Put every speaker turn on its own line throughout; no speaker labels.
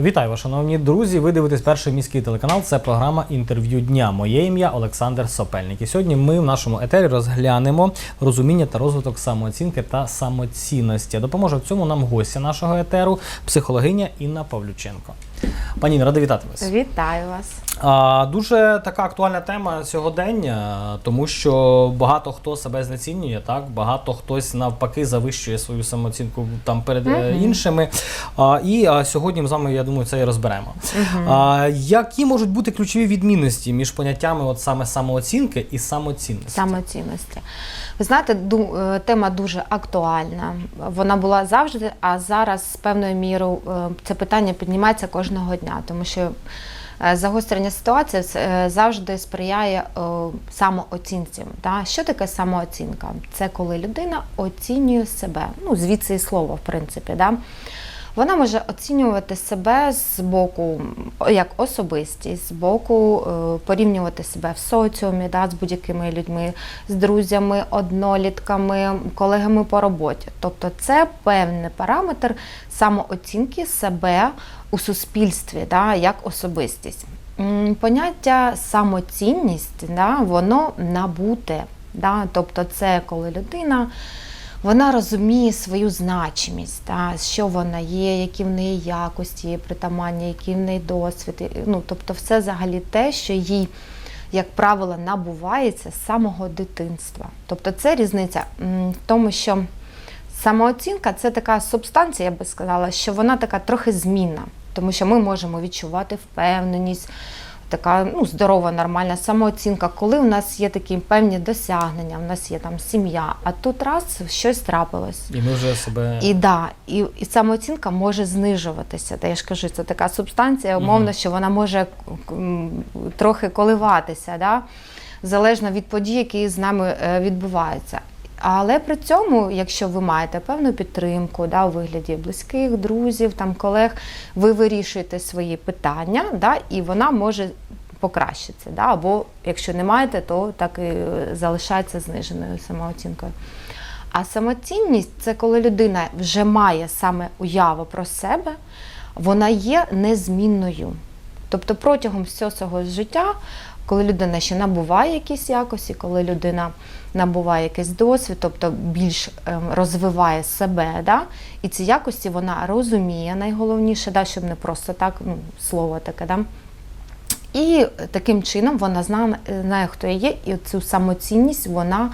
Вітаю, шановні друзі. Ви дивитесь перший міський телеканал. Це програма інтерв'ю дня. Моє ім'я Олександр Сопельник. І сьогодні ми в нашому етері розглянемо розуміння та розвиток самооцінки та самоцінності. Допоможе в цьому нам гостя нашого етеру, психологиня Інна Павлюченко. Пані Інна, рада вітати вас.
Вітаю вас.
А, дуже така актуальна тема сьогодення, тому що багато хто себе знецінює, так багато хтось навпаки завищує свою самооцінку там перед
Мгм.
іншими. А, і а, сьогодні ми з вами, я думаю, це і розберемо. А, які можуть бути ключові відмінності між поняттями от саме самооцінки і самоцінності?
Самоцінності. Ви знаєте, е, тема дуже актуальна. Вона була завжди, а зараз з певною мірою е, це питання піднімається кожного дня, тому що е, загострення ситуації е, завжди сприяє е, самооцінці. Що таке самооцінка? Це коли людина оцінює себе. Ну, звідси і слово, в принципі. Да? Вона може оцінювати себе з боку як особистість, з боку порівнювати себе в соціумі да, з будь-якими людьми, з друзями, однолітками, колегами по роботі. Тобто це певний параметр самооцінки себе у суспільстві, да, як особистість. Поняття самоцінність, да, воно набуте. Да, тобто це коли людина вона розуміє свою значимість, та, що вона є, які в неї якості є притаманні, який в неї досвід. Ну, тобто, все взагалі те, що їй, як правило, набувається з самого дитинства. Тобто, це різниця в тому, що самооцінка це така субстанція, я би сказала, що вона така трохи змінна, тому що ми можемо відчувати впевненість. Така ну, здорова, нормальна самооцінка, коли у нас є такі певні досягнення, у нас є там сім'я, а тут раз щось трапилось.
І ми вже себе
І да, і, і самооцінка може знижуватися. Та я ж кажу, це така субстанція, умовно,
Мгм.
що вона може трохи коливатися, да? залежно від подій, які з нами е, відбуваються. Але при цьому, якщо ви маєте певну підтримку да, у вигляді близьких, друзів, там, колег, ви вирішуєте свої питання, да, і вона може покращитися. Да, або якщо не маєте, то так і залишається зниженою самооцінкою. А самоцінність це коли людина вже має саме уяву про себе, вона є незмінною. Тобто протягом всього свого життя, коли людина ще набуває якісь якості, коли людина набуває якийсь досвід, тобто більш ем, розвиває себе, да? і ці якості вона розуміє найголовніше, да? щоб не просто так ну, слово таке. Да? І таким чином вона знає, знає, хто я є, і цю самоцінність вона е,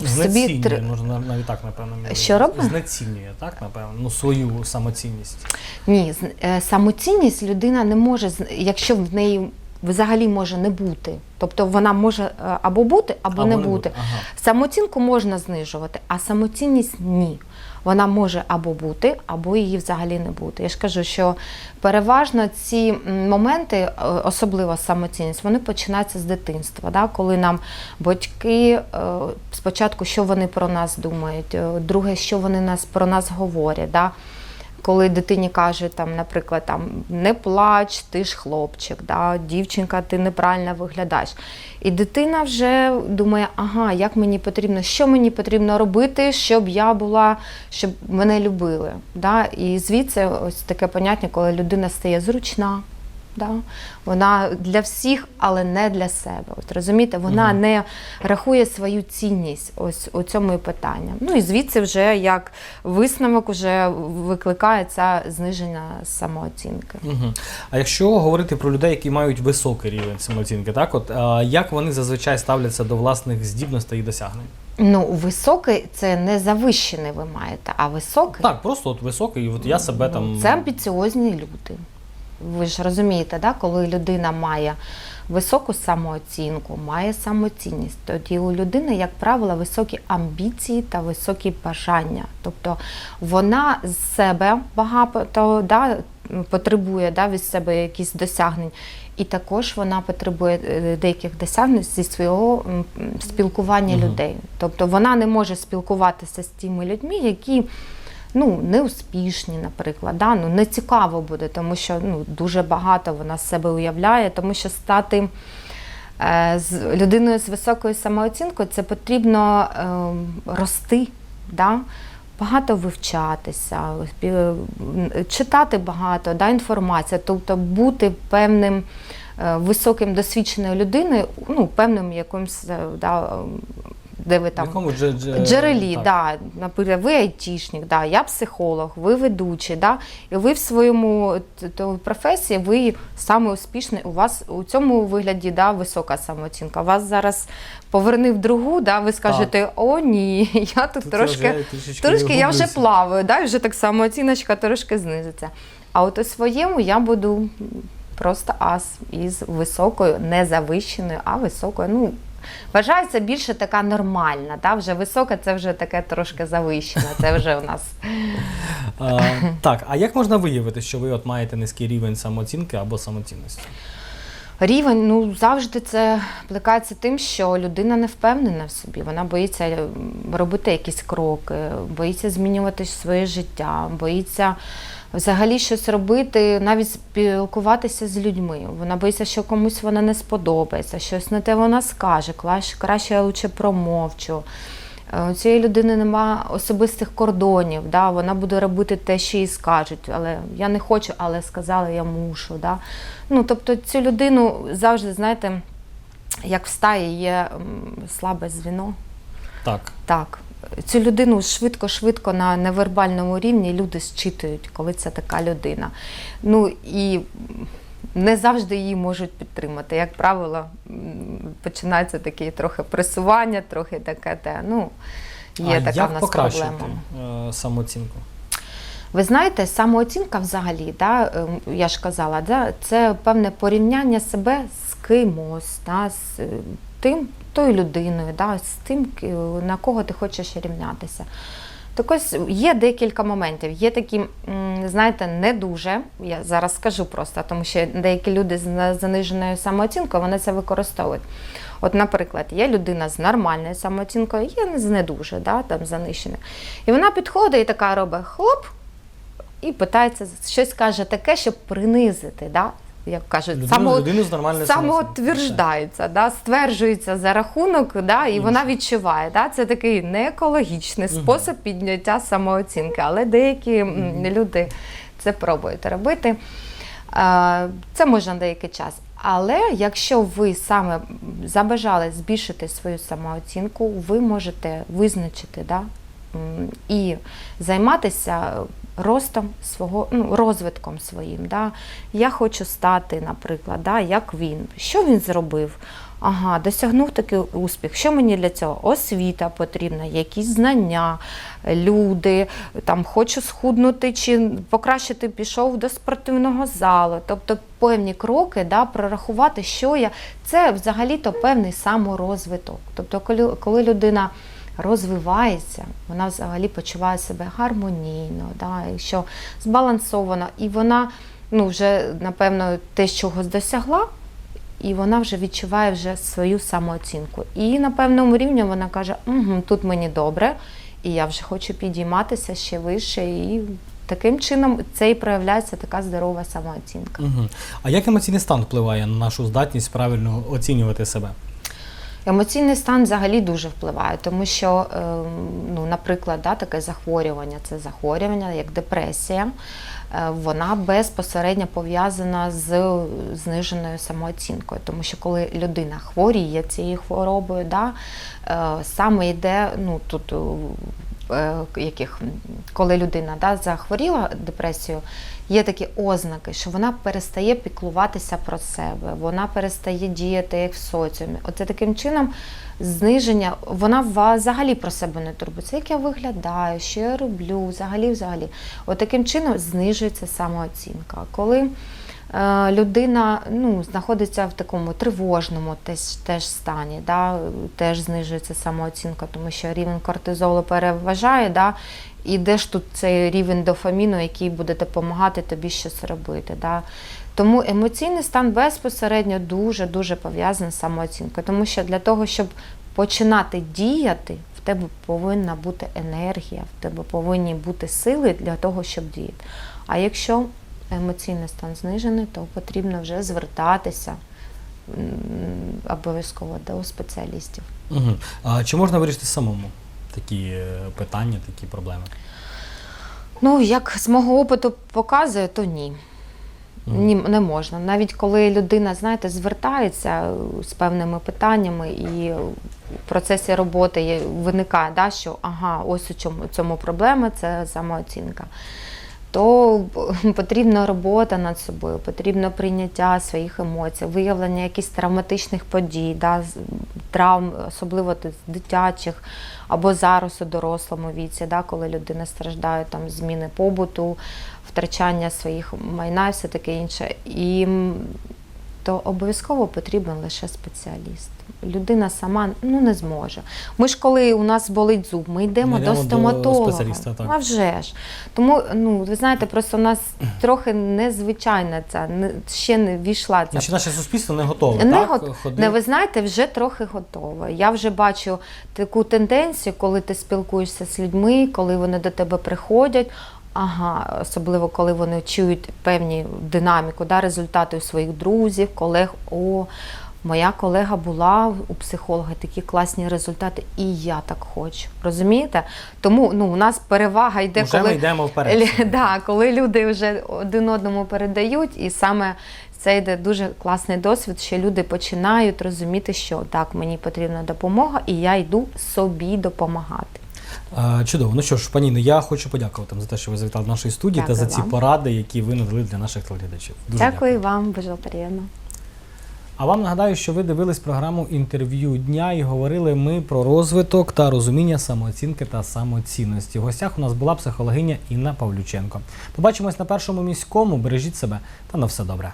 в собі тр-
можна навіть так, напевно. мені
Що робить?
Знецінює, так, напевно, ну, свою самоцінність.
Ні, е, самоцінність людина не може, якщо в неї взагалі може не бути. Тобто вона може е, або бути, або, не бути.
Ага.
Самооцінку можна знижувати, а самоцінність ні. Вона може або бути, або її взагалі не бути. Я ж кажу, що переважно ці моменти, е, особливо самоцінність, вони починаються з дитинства, да? коли нам батьки е, спочатку, що вони про нас думають, друге, що вони нас про нас говорять. Да? Коли дитині каже, там, наприклад, там, не плач, ти ж хлопчик, да? дівчинка, ти неправильно виглядаєш. І дитина вже думає, ага, як мені потрібно, що мені потрібно робити, щоб я була, щоб мене любили. Да? І звідси ось таке поняття, коли людина стає зручна. Да? Вона для всіх, але не для себе. От розумієте, вона
Мгм.
не рахує свою цінність. Ось у цьому і питання. Ну і звідси вже як висновок вже викликає ця зниження самооцінки.
Угу. А якщо говорити про людей, які мають високий рівень самооцінки, так от а, як вони зазвичай ставляться до власних здібностей і досягнень?
Ну, високий це не завищений ви маєте, а високий
Так, просто от високий, і от я себе там.
це амбіціозні люди. Ви ж розумієте, да? коли людина має високу самооцінку, має самоцінність, тоді у людини, як правило, високі амбіції та високі бажання. Тобто вона з себе багато да, потребує да, від себе якісь досягнень. І також вона потребує е, деяких досягнень зі свого спілкування
Мгм.
людей. Тобто вона не може спілкуватися з тими людьми, які ну, неуспішні, наприклад. Да? Ну, не цікаво буде, тому що ну, дуже багато вона себе уявляє, тому що стати е, з людиною з високою самооцінкою це потрібно е, рости. Да? багато вивчатися, читати багато, да, інформація, тобто бути певним е, високим досвідченою людиною, ну, певним якимсь, е, да, де ви там
якому дже- дже-
Джерелі,
так.
да, наприклад, ви айтішник, да, я психолог, ви ведучий, да, і ви в своєму т- то, професії, ви саме успішний, у вас у цьому вигляді да, висока самооцінка. Вас зараз поверни в другу, да, ви скажете, о ні, я тут,
Тут
трошки,
вже трішечки
трошки я вже
гублюся.
плаваю, да, і вже так само оціночка трошки знизиться. А от у своєму я буду просто ас із високою, не завищеною, а високою. Ну, вважається більше така нормальна. Та? Вже висока це вже таке трошки завищене. Це вже у нас
так, а як можна виявити, що ви от маєте низький рівень самооцінки або самоцінності?
Рівень. Ну завжди це плекається тим, що людина не впевнена в собі. Вона боїться робити якісь кроки, боїться змінювати своє життя, боїться. Взагалі щось робити, навіть спілкуватися з людьми. Вона боїться, що комусь вона не сподобається, щось не те вона скаже, краще я лучше промовчу. Е, У цієї людини нема особистих кордонів, да? вона буде робити те, що їй скажуть, але я не хочу, але сказали, я мушу. Да? Ну, тобто цю людину завжди, знаєте, як в стаї є слабе звіно.
Так.
Так, цю людину швидко-швидко на невербальному рівні люди зчитують, коли це така людина. Ну і не завжди її можуть підтримати. Як правило, починається таке трохи пресування, трохи таке те. Ну, є
а
така
як
в нас
покращити
проблема.
е, самооцінку?
Ви знаєте, самооцінка взагалі, да, ем, я ж казала, да, це певне порівняння себе з кимось, да, з е, тим, тою людиною, да, з тим, на кого ти хочеш рівнятися. Так ось є декілька моментів. Є такі, знаєте, не дуже. Я зараз скажу просто, тому що деякі люди з заниженою самооцінкою вони це використовують. От, наприклад, є людина з нормальною самооцінкою, є з не дуже, да, там заниженою. І вона підходить і така робить хлоп, і питається щось каже таке, щоб принизити, да? Як кажуть,
Людину,
само,
людину з нормальною
самоутверждається, да? стверджується за рахунок, да? і
Інших.
вона відчуває. Да? Це такий неекологічний
Мгм.
спосіб підняття самооцінки, але деякі м, люди це пробують робити. Це можна деякий час. Але якщо ви саме забажали збільшити свою самооцінку, ви можете визначити да, і займатися ростом свого, ну, розвитком своїм. Да. Я хочу стати, наприклад, да, як він. Що він зробив? Ага, досягнув такий успіх. Що мені для цього? Освіта потрібна, якісь знання, люди, там хочу схуднути чи покращити, пішов до спортивного залу. Тобто певні кроки, да, прорахувати, що я. Це взагалі-то певний саморозвиток. Тобто, коли, коли людина розвивається, вона взагалі почуває себе гармонійно, да, що збалансовано, і вона ну, вже, напевно, те, чогось досягла, і вона вже відчуває вже свою самооцінку. І на певному рівні вона каже, угу, тут мені добре, і я вже хочу підійматися ще вище. І таким чином це і проявляється така здорова самооцінка.
Угу. А як емоційний стан впливає на нашу здатність правильно оцінювати себе?
Емоційний стан взагалі дуже впливає, тому що, ем, ну, наприклад, да, таке захворювання це захворювання, як депресія, е, вона безпосередньо пов'язана з зниженою самооцінкою. Тому що коли людина хворіє цією хворобою, да, е, саме йде ну, тут. Е, Яких, коли людина да, захворіла депресією, є такі ознаки, що вона перестає піклуватися про себе, вона перестає діяти як в соціумі. Оце таким чином зниження, вона взагалі про себе не турбується, як я виглядаю, що я роблю, взагалі, взагалі. От таким чином знижується самооцінка. Коли людина ну, знаходиться в такому тривожному теж, теж стані, да, теж знижується самооцінка, тому що рівень кортизолу переважає, да, і де ж тут цей рівень дофаміну, який буде допомагати тобі щось робити. Да. Тому емоційний стан безпосередньо дуже-дуже пов'язаний з самооцінкою, тому що для того, щоб починати діяти, в тебе повинна бути енергія, в тебе повинні бути сили для того, щоб діяти. А якщо емоційний стан знижений, то потрібно вже звертатися обов'язково до спеціалістів.
Угу. А чи можна вирішити самому такі е, питання, такі проблеми?
Ну, як з мого опиту показує, то ні. Ні, не можна. Навіть коли людина, знаєте, звертається е, з певними питаннями і в процесі роботи виникає, да, що ага, ось у чому цьому проблема, це самооцінка. То потрібна робота над собою, потрібно прийняття своїх емоцій, виявлення якихось травматичних подій, да, травм, особливо з дитячих або зараз у дорослому віці, да, коли людина страждає там зміни побуту, втрачання своїх майна і все таке інше. І то обов'язково потрібен лише спеціаліст. Людина сама ну не зможе. Ми ж коли у нас болить зуб, ми йдемо,
Ми йдемо
до
до
стоматолога.
спеціаліста, так.
А вже ж. Тому ну ви знаєте, просто у нас трохи незвичайна ця, не ще не війшла ця
Значить, наше суспільство не готове,
не,
так?
гот...
Ходи-
не ви знаєте, вже трохи готове. Я вже бачу таку тенденцію, коли ти спілкуєшся з людьми, коли вони до тебе приходять. Ага, особливо коли вони чують певні динаміку, да, результати у своїх друзів, колег. О, моя колега була у психолога, такі класні результати, і я так хочу. Розумієте? Тому ну, у нас перевага йде,
Вже
коли
ми йдемо вперед.
Да, коли люди вже один одному передають, і саме це йде дуже класний досвід, що люди починають розуміти, що так, мені потрібна допомога, і я йду собі допомагати.
Чудово. Ну що ж, пані, Інно, я хочу подякувати вам за те, що ви завітали до нашої студії
Дякую
та за ці
вам.
поради, які ви надали для наших телеглядачів. Дуже
дякую, вам, дуже приємно.
А вам нагадаю, що ви дивились програму інтерв'ю дня і говорили ми про розвиток та розуміння самооцінки та самоцінності. В гостях у нас була психологиня Інна Павлюченко. Побачимось на першому міському. Бережіть себе та на все добре.